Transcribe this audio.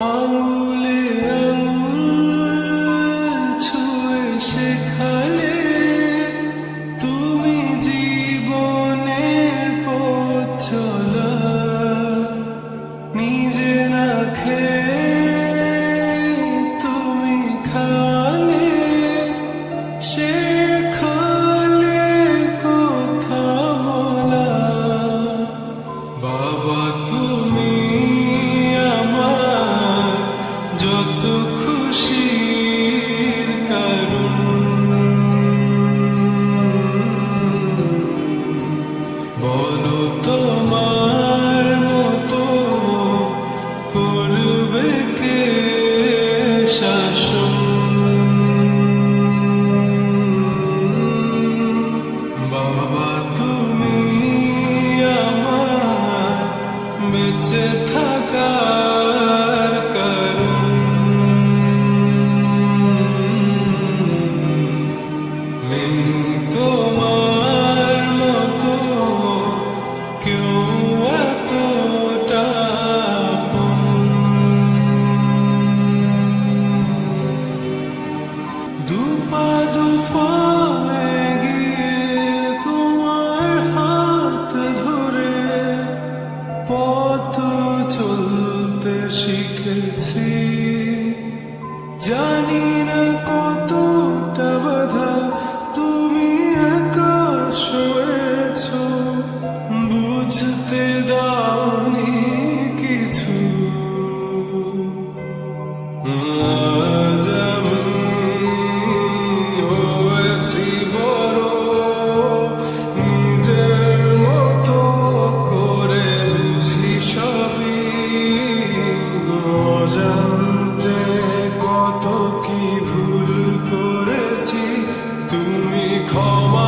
আঙুলে আঙুল ছুঁয়ে শেখালে তুমি জীবনের পথ চলা বলো তোমার মতো করবে কে শাসন? বাবা তুমি আমার বেঁচে থাকার কারণ। নেই। দুপা দুপা তোমার হাত ধরে পথ চলতে শিখেছি। জানি না কতটা তুমি বুঝতে দাও কি ভুল করেছি? তুমি ক্ষমা